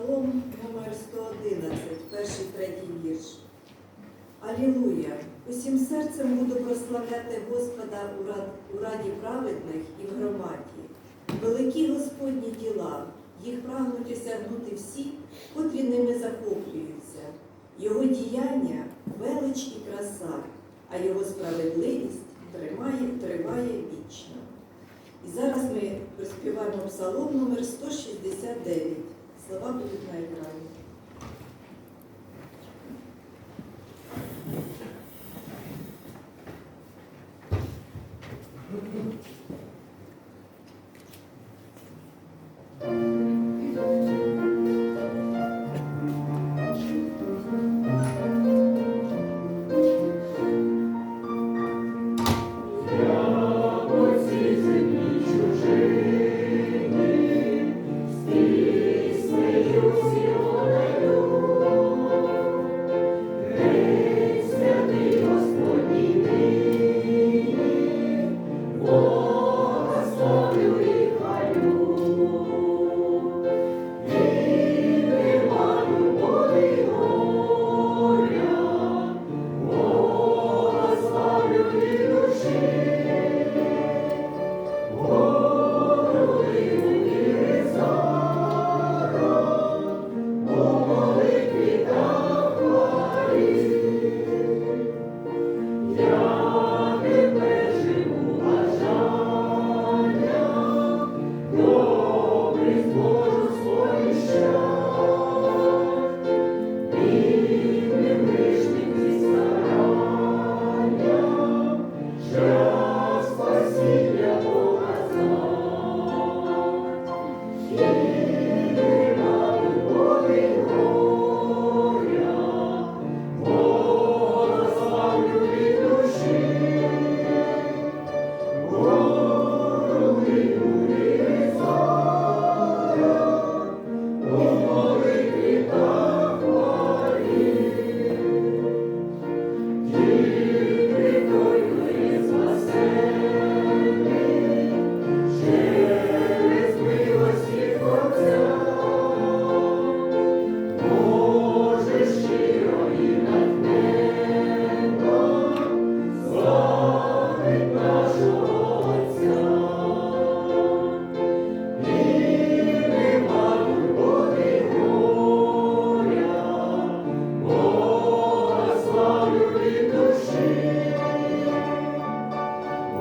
Псалом номер 111, перший третій вірш. Алілуя! Усім серцем буду прославляти Господа у раді праведних і в громаді. Великі Господні діла, їх прагнуть осягнути всі, котрі ними захоплюються. Його діяння велич і краса, а його справедливість тримає, триває вічно. І зараз ми проспіваємо псалом номер 169. Слова будуть на екрані. Whoa.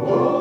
Oh.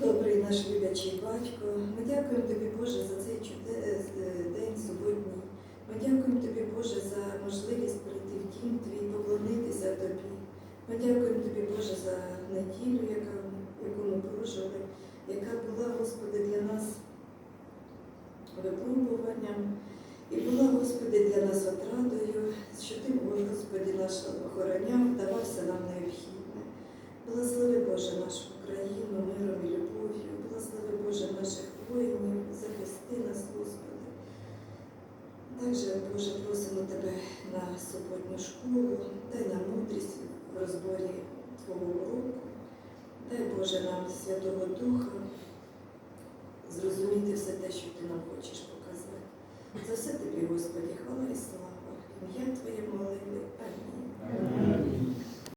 Добрий наш люблячий батько, ми дякуємо тобі, Боже, за цей е, день суботній. Ми дякуємо тобі, Боже, за можливість прийти в дім твій, поклонитися тобі. Ми дякуємо тобі, Боже, за неділю, яка, яку ми прожили, яка була, Господи, для нас випробуванням. І була, Господи, для нас отрадою, що Ти, Господи, наш охороняв, давався нам необхідне. Благослови Боже нашу Україну миром і любов'ю, благослови Боже наших воїнів, захисти нас, Господи. Також, Боже, просимо Тебе на суботню школу, дай нам мудрість в розборі Твого уроку, дай Боже нам Святого Духа зрозуміти все те, що Ти нам хочеш показати. За все тобі, Господі, хвала і слава. Ім'я Твоє молили. Амінь.